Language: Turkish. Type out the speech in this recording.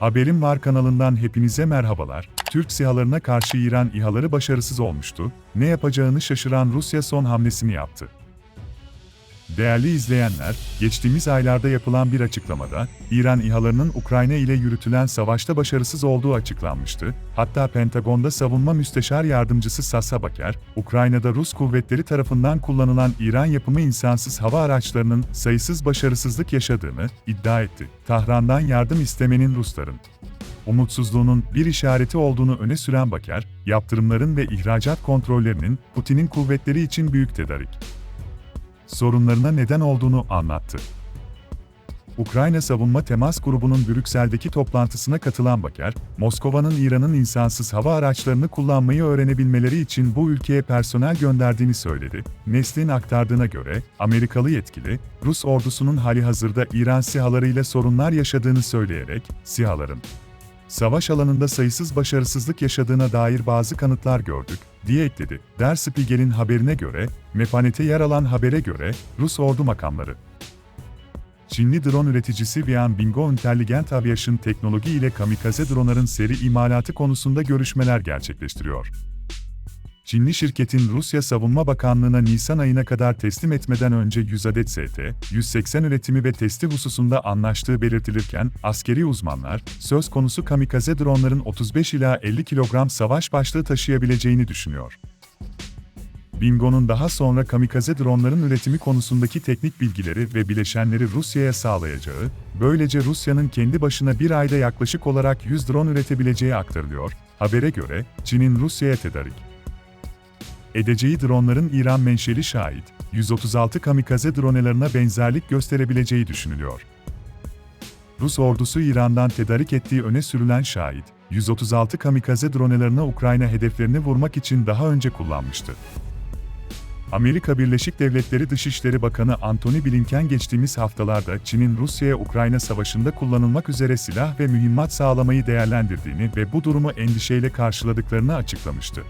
Haberim Var kanalından hepinize merhabalar. Türk SİHA'larına karşı İran İHA'ları başarısız olmuştu. Ne yapacağını şaşıran Rusya son hamlesini yaptı. Değerli izleyenler, geçtiğimiz aylarda yapılan bir açıklamada, İran İHA'larının Ukrayna ile yürütülen savaşta başarısız olduğu açıklanmıştı. Hatta Pentagon'da savunma müsteşar yardımcısı Sasa Baker, Ukrayna'da Rus kuvvetleri tarafından kullanılan İran yapımı insansız hava araçlarının sayısız başarısızlık yaşadığını iddia etti. Tahran'dan yardım istemenin Rusların umutsuzluğunun bir işareti olduğunu öne süren Baker, yaptırımların ve ihracat kontrollerinin Putin'in kuvvetleri için büyük tedarik sorunlarına neden olduğunu anlattı. Ukrayna Savunma Temas Grubu'nun Brüksel'deki toplantısına katılan Baker, Moskova'nın İran'ın insansız hava araçlarını kullanmayı öğrenebilmeleri için bu ülkeye personel gönderdiğini söyledi. Neslin aktardığına göre, Amerikalı yetkili, Rus ordusunun hali hazırda İran SİHA'larıyla sorunlar yaşadığını söyleyerek, SİHA'ların savaş alanında sayısız başarısızlık yaşadığına dair bazı kanıtlar gördük, diye ekledi. Der Spiegel'in haberine göre, Mefanet'e yer alan habere göre, Rus ordu makamları, Çinli drone üreticisi Vian Bingo Intelligent Aviation teknoloji ile kamikaze dronların seri imalatı konusunda görüşmeler gerçekleştiriyor. Çinli şirketin Rusya Savunma Bakanlığı'na Nisan ayına kadar teslim etmeden önce 100 adet ST-180 üretimi ve testi hususunda anlaştığı belirtilirken, askeri uzmanlar, söz konusu kamikaze dronların 35 ila 50 kilogram savaş başlığı taşıyabileceğini düşünüyor. Bingo'nun daha sonra kamikaze dronların üretimi konusundaki teknik bilgileri ve bileşenleri Rusya'ya sağlayacağı, böylece Rusya'nın kendi başına bir ayda yaklaşık olarak 100 drone üretebileceği aktarılıyor. Habere göre, Çin'in Rusya'ya tedarik edeceği dronların İran menşeli şahit, 136 kamikaze dronelarına benzerlik gösterebileceği düşünülüyor. Rus ordusu İran'dan tedarik ettiği öne sürülen şahit, 136 kamikaze dronelarına Ukrayna hedeflerini vurmak için daha önce kullanmıştı. Amerika Birleşik Devletleri Dışişleri Bakanı Antony Blinken geçtiğimiz haftalarda Çin'in Rusya'ya-Ukrayna savaşında kullanılmak üzere silah ve mühimmat sağlamayı değerlendirdiğini ve bu durumu endişeyle karşıladıklarını açıklamıştı.